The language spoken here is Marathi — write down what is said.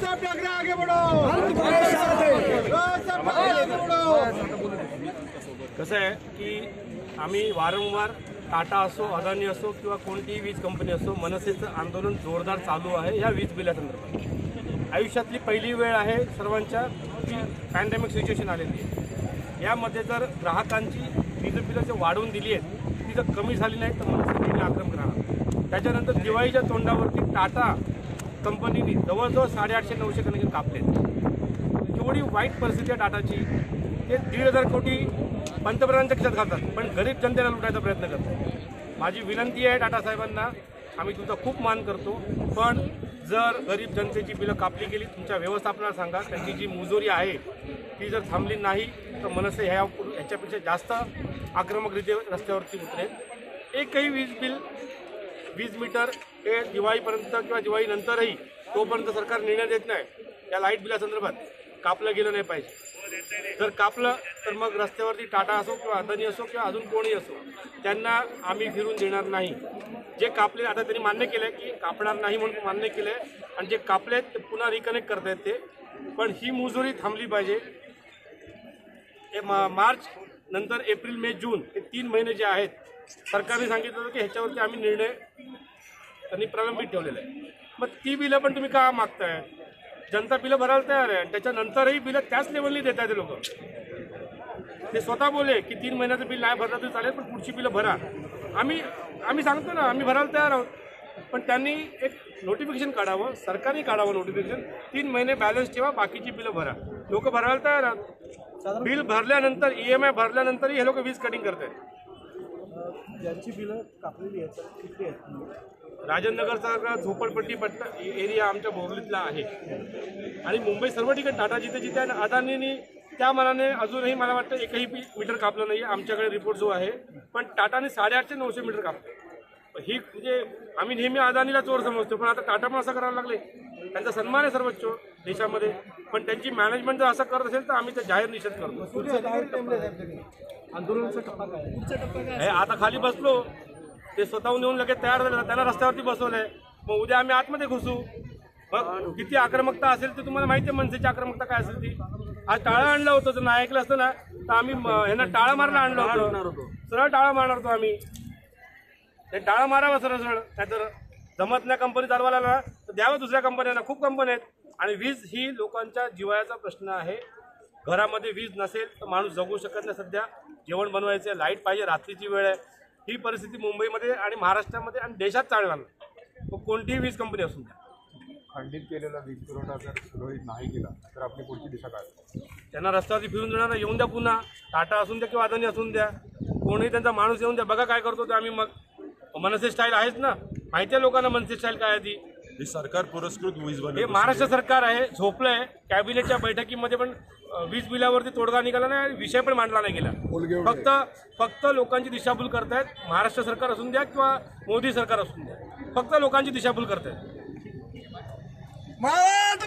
ठाकरे आगे कसं आहे की आम्ही वारंवार टाटा असो अदानी असो किंवा कोणतीही वीज कंपनी असो मनसेचं आंदोलन जोरदार चालू आहे ह्या वीज बिलासंदर्भात. आयुष्यातली पहिली वेळ आहे सर्वांच्या की पॅन्डेमिक सिच्युएशन आलेली. आहे यामध्ये जर ग्राहकांची वीज बिलं जर वाढवून दिली आहेत ती जर कमी झाली नाही तर मनसे आक्रमक राहणार. त्याच्यानंतर दिवाळीच्या तोंडावरती टाटा कंपनीने जवळजवळ साडेआठशे नऊशे कनेक्शन कापले एवढी वाईट परिस्थिती आहे टाटाची ते दीड हजार कोटी पंतप्रधानांच्या खिशात घालतात. पण गरीब जनतेला लुटायचा प्रयत्न करतात. माझी विनंती आहे टाटा साहेबांना आम्ही तुमचा खूप मान करतो. पण जर गरीब जनतेची बिलं कापली गेली तुमच्या व्यवस्थापनाला सांगा त्यांची जी मुजोरी आहे ती जर थांबली नाही तर मनसे ह्या ह्याच्यापेक्षा जास्त आक्रमकरीते रस्त्यावरती उतरेल. एकही वीज बिल वीज मीटर हे दिवाळीपर्यंत किंवा दिवाळीनंतरही तोपर्यंत सरकार निर्णय देत नाही. या लाइट बिलासंदर्भात कापलं गेलं नाही पाहिजे. जर कापलं तर मग रस्त्यावरती टाटा असो किंवा अदानी असो किंवा अजून कोणी असो त्यांना आम्ही फिरून देणार नाही. जे कापले आता त्यांनी मान्य केलं की कापणार नाही म्हणून मान्य केलं आहे आणि जे कापले ते पुन्हा रिकनेक्ट करतायत ते. पण ही मुजुरी थांबली पाहिजे. हे मार्च नंतर एप्रिल मे जून हे तीन महिने जे आहेत सरकारने सांगितलं होतं की ह्याच्यावरती आम्ही निर्णय त्यांनी प्रलंबित ठेवलेला आहे. मग ती बिलं पण तुम्ही का मागताय? जनता बिलं भरायला तयार आहे आणि त्याच्यानंतरही बिलं त्याच लेवलनी देत आहेत ते लोक. ते स्वतः बोले की तीन महिन्याचं बिल नाही भरलं तरी चालेल पण पुढची बिलं भरा. आम्ही आम्ही सांगतो ना आम्ही भरायला तयार आहोत. पण त्यांनी एक नोटिफिकेशन काढावं सरकारने काढावं नोटिफिकेशन तीन महिने बॅलन्स ठेवा बाकीची बिलं भरा. लोक भरायला तयार आहात. बिल भरल्यानंतर ई एम आय भरल्यानंतरही हे लोक वीज कटिंग करत आहेत. ज्यांची बिलं कापलेली आहेत किती आहेत? राजनगरचा झोपडपट्टी पट्टा एरिया आमच्या बोगलीतला आहे. आणि मुंबई सर्व ठिकाणी टाटा जिथे जिथे अदानीनी त्या मनाने अजूनही मला वाटतं एकही मीटर कापलं नाही आमच्याकडे रिपोर्ट जो आहे पण टाटाने साडेआठशे नऊशे मीटर कापलं. ही म्हणजे आम्ही नेहमी अदानीला चोर समजतो पण आता टाटा पण असं करायला लागले. त्यांचा सन्मान आहे सर्वोच्च देशामध्ये. पण त्यांची मॅनेजमेंट जर असं करत असेल तर आम्ही ते जाहीर निषेध करतो. आंदोलनाचा टप्पा काय? पुढचा टप्पा काय? हे आता खाली बसलो. ते स्वतःहून येऊन लगेच तयार झाले. त्यांना रस्त्यावरती बसवलंय. मग उद्या आम्ही आतमध्ये घुसू. मग किती आक्रमकता असेल ते तुम्हाला माहिती आहे मनसेची आक्रमकता काय असेल ती? आज टाळं आणलं होतं जर नाही ऐकलं असतं ना तर आम्ही ह्यांना टाळं मारायला आणलं होतं. सरळ टाळं मारणार होतो आम्ही. ते टाळं मारावं सरळ सरळ. नाहीतर जमत नाही कंपनी चालवायला ना तर द्यावं दुसऱ्या कंपन्यांना खूप कंपन्या आहेत. आणि वीज ही लोकांच्या जिवाळ्याचा प्रश्न आहे. घरामध्ये वीज नसेल तर माणूस जगू शकत नाही सध्या. जेवण बनवायचं लाइट पाहिजे रात्रीची वेळ आहे. ही परिस्थिती मुंबईमध्ये आणि महाराष्ट्रामध्ये आणि देशात चालणार नाही. मग कोणतीही वीज कंपनी असून द्या. खंडित केलेला वीज पुरवठा जर सुरळीत नाही केला तर आपली पुढची दिशा काय? त्यांना रस्त्यावरती फिरून देणार येऊन द्या पुन्हा. टाटा असून द्या किंवा अदानी असून द्या. कोणीही त्यांचा माणूस येऊन द्या. बघा काय करतो ते आम्ही मग. मनसे स्टाईल आहेच ना. माहिती आहे लोकांना मनसे स्टाईल काय आहे ती? हे सरकार पुरस्कृत वीज हे बनवतं. महाराष्ट्र सरकार आहे झोपलंय कॅबिनेटच्या बैठकीमध्ये पण अ, वीज बिलावरती तोडगा निघाला नाही आणि विषय पण मांडला नाही गेला. फक्त फक्त लोकांची दिशाभूल करतायत. महाराष्ट्र सरकार असून द्या किंवा मोदी सरकार असून द्या. फक्त लोकांची दिशाभूल करतायत. महाराष्ट्र